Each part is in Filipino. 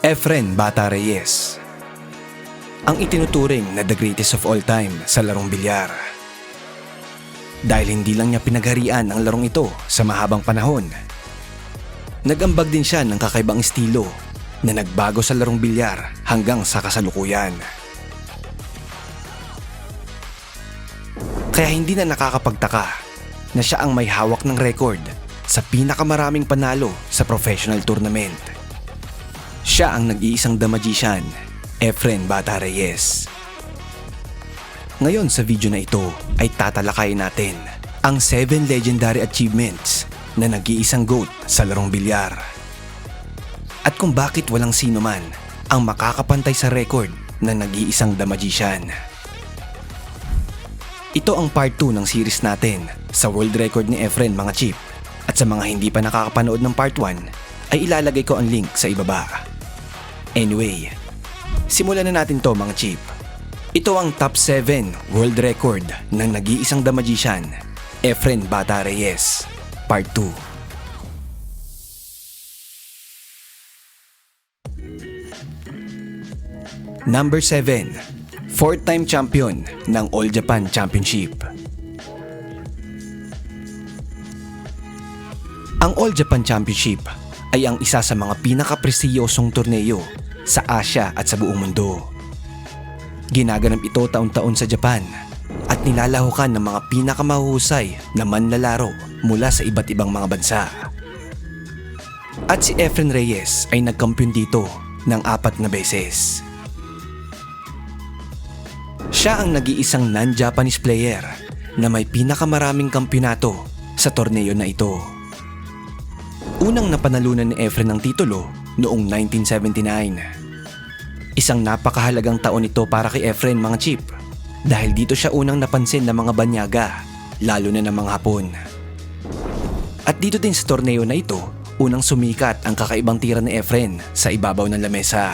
Efren Bata Reyes. Ang itinuturing na the greatest of all time sa larong bilyar. Dahil hindi lang niya pinagharian ang larong ito sa mahabang panahon. Nagambag din siya ng kakaibang estilo na nagbago sa larong bilyar hanggang sa kasalukuyan. Kaya hindi na nakakapagtaka na siya ang may hawak ng record sa pinakamaraming panalo sa professional tournament. Siya ang nag-iisang The Magician, Efren Bata Reyes. Ngayon sa video na ito ay tatalakayin natin ang 7 legendary achievements na nag-iisang GOAT sa larong bilyar. At kung bakit walang sino man ang makakapantay sa record na nag-iisang The Magician. Ito ang part 2 ng series natin sa world record ni Efren mga chip. At sa mga hindi pa nakakapanood ng part 1 ay ilalagay ko ang link sa ibaba. Anyway, simulan na natin to mga chip. Ito ang top 7 world record ng nag-iisang The Magician, Efren Bata Reyes, part 2. Number 7. Fourth-time champion ng All Japan Championship. Ang All Japan Championship ay ang isa sa mga pinakapresiyosong torneo sa Asia at sa buong mundo. Ginaganap ito taon-taon sa Japan at nilalahukan ng mga pinakamahusay na manlalaro mula sa iba't ibang mga bansa. At si Efren Reyes ay nagkampiyon dito ng apat na beses. Siya ang nag-iisang non-Japanese player na may pinakamaraming kampyonato sa torneo na ito. Unang napanalunan ni Efren ng titulo noong 1979. Isang napakahalagang taon ito para kay Efren mga chip dahil dito siya unang napansin ng mga banyaga, lalo na ng mga Hapon. At dito din sa torneo na ito, unang sumikat ang kakaibang tira ni Efren sa ibabaw ng lamesa.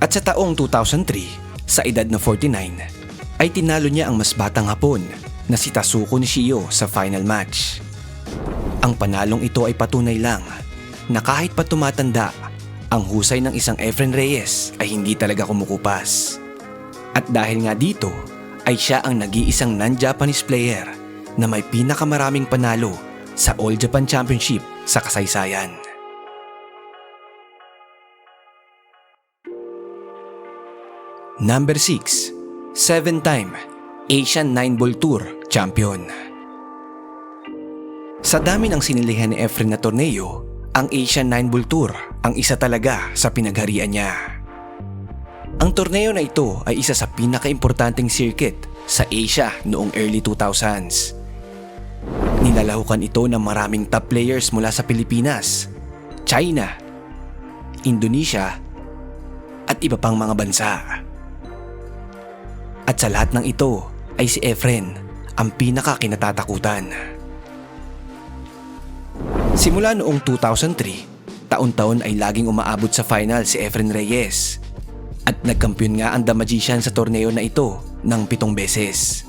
At sa taong 2003, sa edad na 49, ay tinalo niya ang mas batang Hapon na si Tasuko Nishio sa final match. Ang panalong ito ay patunay lang na kahit pa tumatanda, ang husay ng isang Efren Reyes ay hindi talaga kumukupas. At dahil nga dito, ay siya ang nag-iisang non-Japanese player na may pinakamaraming panalo sa All Japan Championship sa kasaysayan. Number 6. Seven-time Asian 9 Ball Tour Champion. Sa dami ng sinilihan ni Efren na torneo, ang Asian 9 Ball Tour ang isa talaga sa pinagharian niya. Ang torneo na ito ay isa sa pinakaimportanteng circuit sa Asia noong early 2000s. Ninalahukan ito ng maraming top players mula sa Pilipinas, China, Indonesia, at iba pang mga bansa. At sa lahat ng ito ay si Efren ang pinaka kinatatakutan. Simula noong 2003, taon-taon ay laging umaabot sa final si Efren Reyes. At nagkampiyon nga ang The Magician sa torneo na ito ng pitong beses.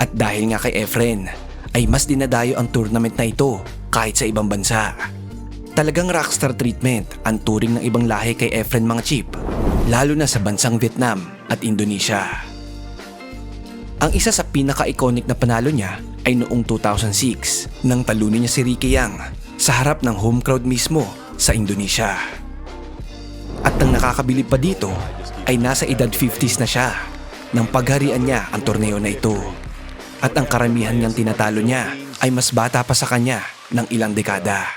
At dahil nga kay Efren, ay mas dinadayo ang tournament na ito kahit sa ibang bansa. Talagang rockstar treatment ang turing ng ibang lahi kay Efren mga chip, lalo na sa bansang Vietnam at Indonesia. Ang isa sa pinaka-iconic na panalo niya ay noong 2006 nang talunin niya si Ricky Yang sa harap ng home crowd mismo sa Indonesia. At ang nakakabilib pa dito ay nasa edad 50s na siya nang pagharian niya ang torneo na ito. At ang karamihan niyang tinatalo niya ay mas bata pa sa kanya ng ilang dekada.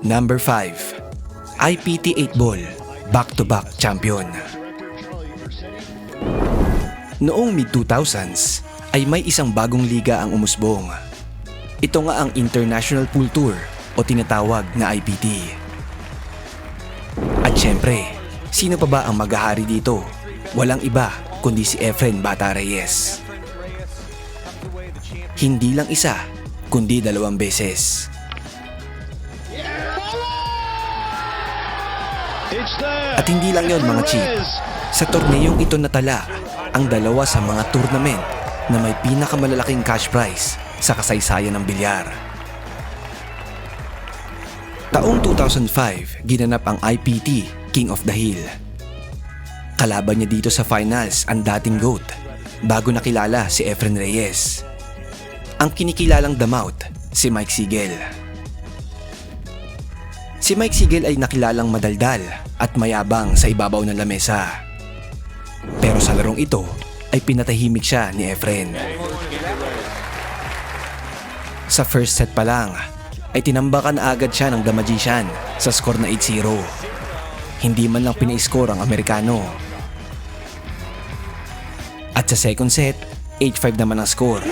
Number 5. IPT 8 Ball Back-to-back champion. Noong mid-2000s ay may isang bagong liga ang umusbong. Ito nga ang International Pool Tour o tinatawag na IPT. At syempre, sino pa ba ang maghahari dito? Walang iba kundi si Efren Bata Reyes. Hindi lang isa, kundi dalawang beses. At hindi lang yon mga chip. Sa torneyong ito natala ang dalawa sa mga tournament na may pinakamalalaking cash prize sa kasaysayan ng bilyar. Taong 2005, ginanap ang IPT King of the Hill. Kalaban niya dito sa finals ang dating GOAT bago nakilala si Efren Reyes. Ang kinikilalang The Mouth, si Mike Siegel. Si Mike Siegel ay nakilalang madaldal at mayabang sa ibabaw ng lamesa. Pero sa larong ito ay pinatahimik siya ni Efren. Sa first set pa lang ay tinambakan na agad siya ng The Magician sa score na 8-0. Hindi man lang pina-score ang Amerikano. At sa second set, 8-5 naman ang score.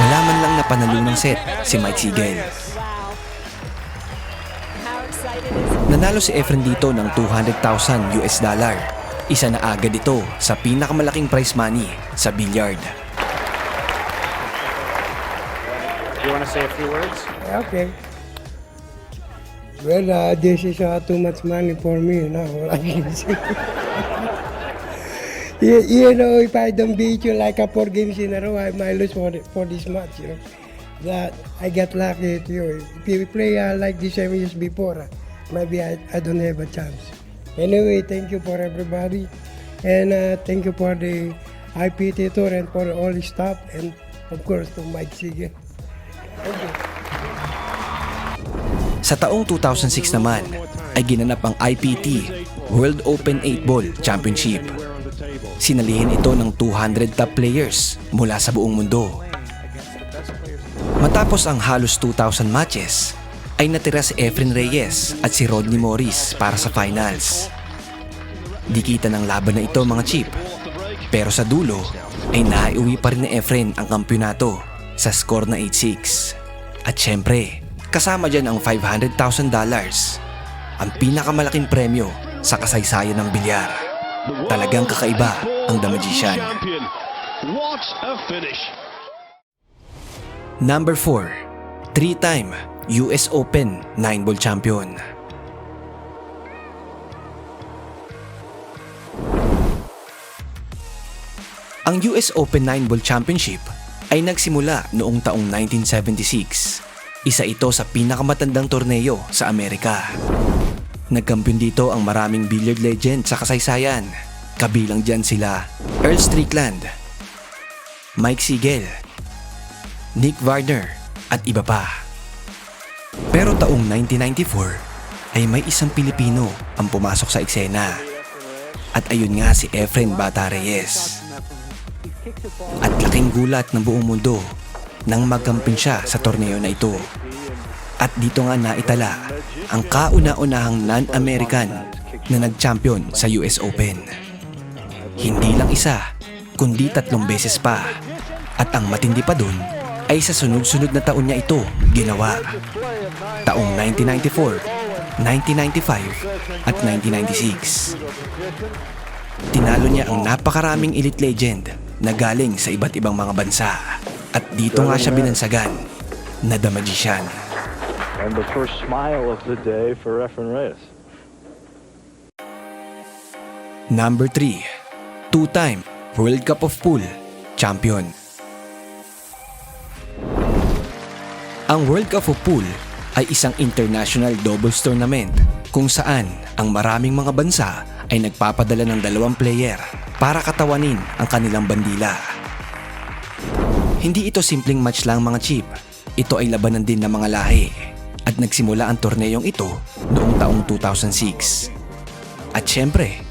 Wala man lang napanalo ng set si Mike Siegel. Nanalo si Efren dito ng 200,000 US dollar. Isa na agad ito sa pinakamalaking prize money sa billiard. You want to say a few words? Okay. Well, uh, this is uh, too much money for me now. I can say. you, you know, if I don't beat you like a four games in a row, I might lose for, the- for this match. You know, that I get lucky with you. If you play uh, like the same years before, uh, maybe I, I don't have a chance. Anyway, thank you for everybody, and uh, thank you for the IPT tour and for all the staff, and of course to Mike Sige. Thank you. Sa taong 2006 naman ay ginanap ang IPT World Open 8 Ball Championship. Sinalihin ito ng 200 top players mula sa buong mundo. Matapos ang halos 2,000 matches, ay natira si Efren Reyes at si Rodney Morris para sa finals. Di kita ng laban na ito mga chip. Pero sa dulo ay naiuwi pa rin ni Efren ang kampyonato sa score na 8-6. At syempre, kasama dyan ang $500,000 ang pinakamalaking premyo sa kasaysayan ng bilyar. Talagang kakaiba ang The Magician. Champion. What a finish. Number 4. Three-time US Open 9-ball champion. Ang US Open 9-ball championship ay nagsimula noong taong 1976. Isa ito sa pinakamatandang torneo sa Amerika. Nagkampiyon dito ang maraming billiard legend sa kasaysayan. Kabilang dyan sila Earl Strickland, Mike Siegel, Nick Varner at iba pa. Pero taong 1994 ay may isang Pilipino ang pumasok sa eksena. At ayun nga si Efren Bata Reyes. At laking gulat ng buong mundo nang magkampin siya sa torneo na ito. At dito nga naitala ang kauna-unahang non-American na nag-champion sa US Open. Hindi lang isa, kundi tatlong beses pa. At ang matindi pa dun ay sa sunod-sunod na taon niya ito ginawa. Taong 1994, 1995 at 1996. Tinalo niya ang napakaraming elite legend na galing sa iba't ibang mga bansa. At dito nga siya binansagan na The Magician. And the first smile of the day for Efren Reyes. Number 3. Two-time World Cup of Pool Champion. Ang World Cup of Pool ay isang international doubles tournament kung saan ang maraming mga bansa ay nagpapadala ng dalawang player para katawanin ang kanilang bandila. Hindi ito simpleng match lang mga chip. Ito ay labanan din ng mga lahi. At nagsimula ang torneyong ito noong taong 2006. At syempre,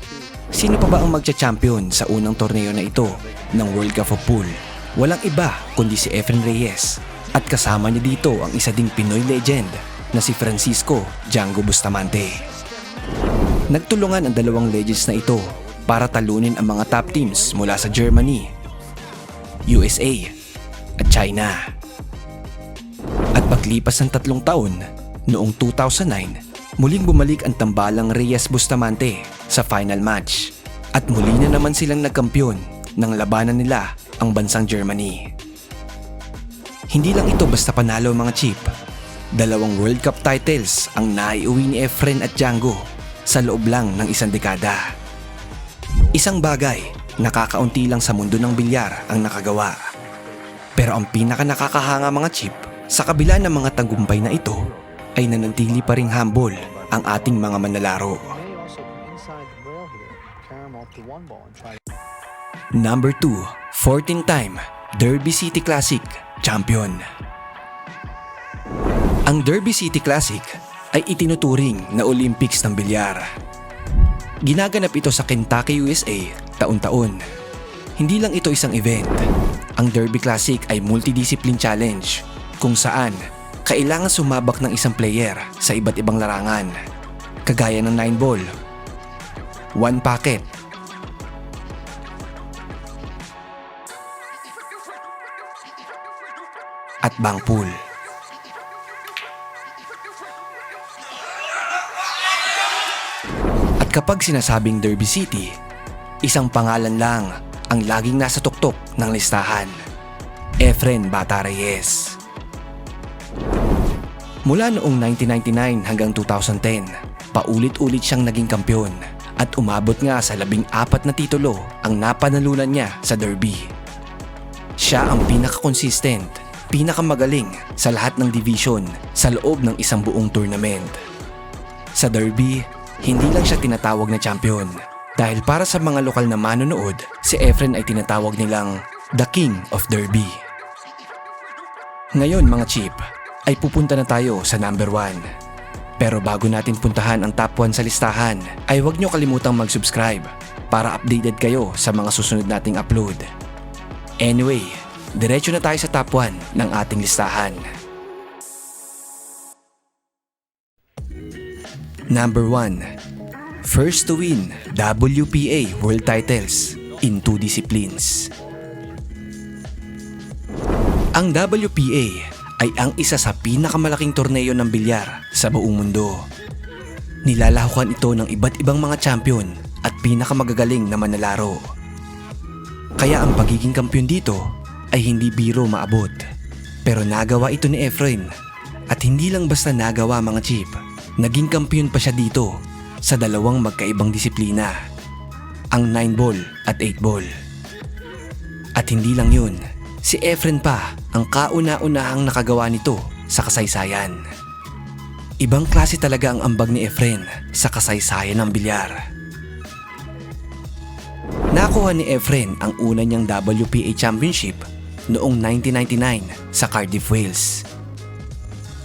sino pa ba ang magcha-champion sa unang torneo na ito ng World Cup of Pool? Walang iba kundi si Efren Reyes at kasama niya dito ang isa ding Pinoy legend na si Francisco Django Bustamante. Nagtulungan ang dalawang legends na ito para talunin ang mga top teams mula sa Germany, USA at China. At paglipas ng tatlong taon, noong 2009, muling bumalik ang tambalang Reyes Bustamante sa final match. At muli na naman silang nagkampiyon ng labanan nila ang bansang Germany. Hindi lang ito basta panalo mga chip. Dalawang World Cup titles ang naiuwi ni Efren at Django sa loob lang ng isang dekada. Isang bagay, nakakaunti lang sa mundo ng bilyar ang nakagawa. Pero ang pinaka nakakahanga mga chip, sa kabila ng mga tagumpay na ito, ay nanatili pa ring humble ang ating mga manlalaro. Number 2, 14-time Derby City Classic champion. Ang Derby City Classic ay itinuturing na Olympics ng bilyar. Ginaganap ito sa Kentucky, USA taon-taon. Hindi lang ito isang event. Ang Derby Classic ay multidiscipline challenge kung saan kailangan sumabak ng isang player sa iba't ibang larangan. Kagaya ng 9 ball, 1 packet, at bangpul. At kapag sinasabing Derby City, isang pangalan lang ang laging nasa tuktok ng listahan. Efren Bata Reyes. Mula noong 1999 hanggang 2010, paulit-ulit siyang naging kampyon at umabot nga sa labing apat na titulo ang napanalunan niya sa Derby. Siya ang pinaka-consistent, pinakamagaling sa lahat ng division sa loob ng isang buong tournament. Sa Derby, hindi lang siya tinatawag na champion. Dahil para sa mga lokal na manonood, si Efren ay tinatawag nilang The King of Derby. Ngayon mga chip, ay pupunta na tayo sa number 1. Pero bago natin puntahan ang top 1 sa listahan, ay huwag nyo kalimutang mag-subscribe para updated kayo sa mga susunod nating upload. Anyway, diretso na tayo sa top 1 ng ating listahan. Number 1. First to win WPA World Titles in two disciplines. Ang WPA ay ang isa sa pinakamalaking torneo ng bilyar sa buong mundo. Nilalahukan ito ng iba't ibang mga champion at pinakamagagaling na manlalaro. Kaya ang pagiging kampiyon dito ay hindi biro maabot. Pero nagawa ito ni Efren at hindi lang basta nagawa mga chip. Naging kampiyon pa siya dito sa dalawang magkaibang disiplina. Ang 9 ball at 8 ball. At hindi lang yun, si Efren pa ang kauna-unahang nakagawa nito sa kasaysayan. Ibang klase talaga ang ambag ni Efren sa kasaysayan ng bilyar. Nakuha ni Efren ang una niyang WPA Championship noong 1999 sa Cardiff, Wales.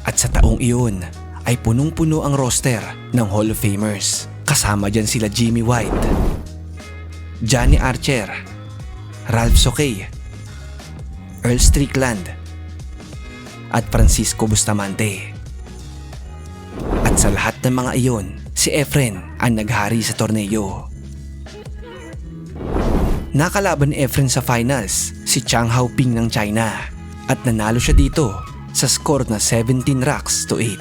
At sa taong iyon ay punong-puno ang roster ng Hall of Famers. Kasama dyan sila Jimmy White, Johnny Archer, Ralph Sokey, Earl Strickland, at Francisco Bustamante. At sa lahat ng mga iyon, si Efren ang naghari sa torneo. Nakalaban ni Efren sa finals si Chang Haoping ng China at nanalo siya dito sa score na 17 racks to 8.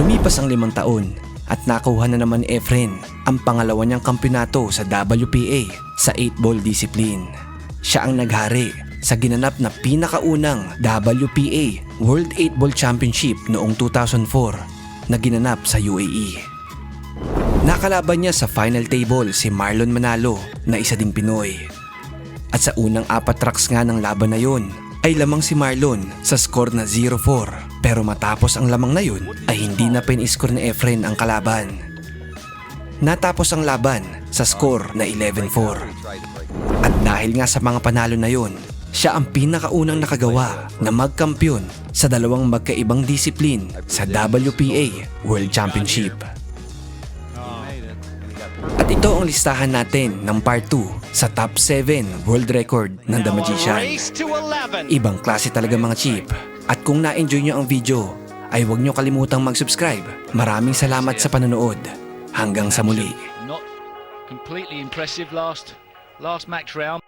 Lumipas ang limang taon at nakuha na naman ni Efren ang pangalawa niyang kampyonato sa WPA sa 8-ball discipline. Siya ang naghari sa ginanap na pinakaunang WPA World 8-Ball Championship noong 2004 na ginanap sa UAE. Nakalaban niya sa final table si Marlon Manalo na isa ding Pinoy. At sa unang apat tracks nga ng laban na yun, ay lamang si Marlon sa score na 0-4. Pero matapos ang lamang na yun, ay hindi na pin-score ni Efren ang kalaban. Natapos ang laban sa score na 11-4. At dahil nga sa mga panalo na yun, siya ang pinakaunang nakagawa na magkampiyon sa dalawang magkaibang disiplin sa WPA World Championship. At ito ang listahan natin ng part 2 sa top 7 world record ng The Magician. Race to 11. Ibang klase talaga mga chip. At kung na-enjoy nyo ang video, ay huwag nyo kalimutang mag-subscribe. Maraming salamat sa panonood. Hanggang sa muli. Not completely impressive last last match round.